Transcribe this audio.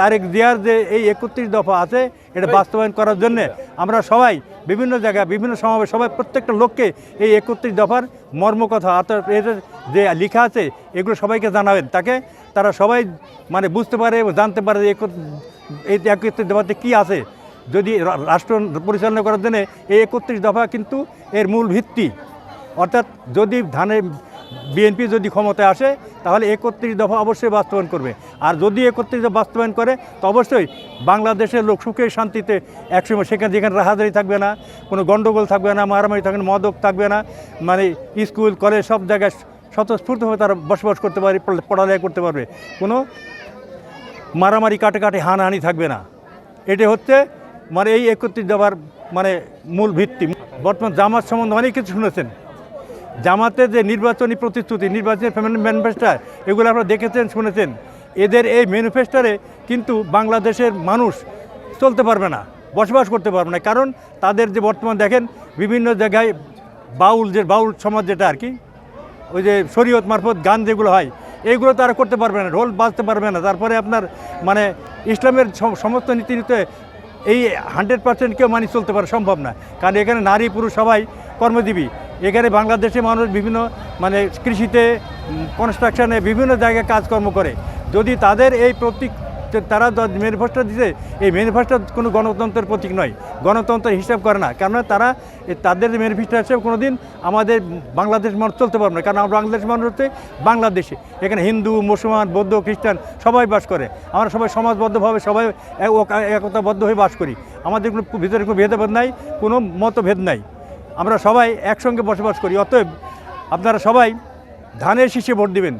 তারেক জিয়ার যে এই একত্রিশ দফা আছে এটা বাস্তবায়ন করার জন্য আমরা সবাই বিভিন্ন জায়গায় বিভিন্ন সমাবেশ সবাই প্রত্যেকটা লোককে এই একত্রিশ দফার মর্মকথা অর্থাৎ এর যে লেখা আছে এগুলো সবাইকে জানাবেন। তাকে তারা সবাই মানে বুঝতে পারে এবং জানতে পারে যে এই একত্রিশ দফাতে কী আছে। যদি রাষ্ট্র পরিচালনা করার জন্য এই একত্রিশ দফা কিন্তু এর মূল ভিত্তি। অর্থাৎ যদি ধানের বিএনপি যদি ক্ষমতায় আসে, তাহলে একত্রিশ দফা অবশ্যই বাস্তবায়ন করবে। আর যদি একত্রিশ দফা বাস্তবায়ন করে, তো অবশ্যই বাংলাদেশের লোক সুখে শান্তিতে একসময় সেখানে যেখানে রাহাজারি থাকবে না, কোনো গণ্ডগোল থাকবে না, মারামারি থাকবে না, মদক থাকবে না মানে স্কুল, কলেজ সব জায়গায় স্বতঃস্ফূর্তভাবে তারা বসবাস করতে পারে পড়ালেখা করতে পারবে। কোনো মারামারি কাটে কাটে হানাহানি থাকবে না। এটা হচ্ছে মানে এই একত্রিশ দফার মানে মূল ভিত্তি। বর্তমান জামাত সম্বন্ধে অনেক কিছু শুনেছেন। জামাতের যে নির্বাচনী প্রতিশ্রুতি নির্বাচনী ম্যানিফেস্টার এগুলো আপনারা দেখেছেন, শুনেছেন। এদের এই ম্যানিফেস্টারে কিন্তু বাংলাদেশের মানুষ চলতে পারবে না, বসবাস করতে পারবে না। কারণ তাদের যে বর্তমান দেখেন, বিভিন্ন জায়গায় বাউল যে, বাউল সমাজ যেটা আর কি, ওই যে শরীয়ত মারফত গান যেগুলো হয় এইগুলো তারা করতে পারবে না, ঢোল বাজতে পারবে না। তারপরে আপনার মানে ইসলামের সম- সমস্ত নীতিনীতিতে এই হান্ড্রেড পার্সেন্ট কেউ মানি চলতে পারে সম্ভব না। কারণ এখানে নারী পুরুষ সবাই কর্মজীবী। এখানে বাংলাদেশে মানুষ বিভিন্ন মানে কৃষিতে কনস্ট্রাকশনে বিভিন্ন জায়গায় কাজকর্ম করে। যদি তাদের এই প্রতীক, তারা ম্যানিফেস্টো দিতে এই ম্যানিফেস্টো কোনো গণতন্ত্রের প্রতীক নয়। গণতন্ত্রের হিসাব করে না। কেননা তারা তাদের ম্যানিফেস্টো হিসেবে কোনো দিন আমাদের বাংলাদেশ মানুষ চলতে পারবে না। কারণ আমরা বাংলাদেশ মানুষ হচ্ছে বাংলাদেশে। এখানে হিন্দু, মুসলমান, বৌদ্ধ, খ্রিস্টান সবাই বাস করে। আমরা সবাই সমাজবদ্ধভাবে সবাই একতাবদ্ধ হয়ে বাস করি। আমাদের কোনো ভিতরে কোনো ভেদাভেদ নাই, কোনো মতভেদ নাই। আমরা সবাই একসঙ্গে বসবাস করি অতএব আপনারা সবাই ধানের শীষে ভোট দিবেন।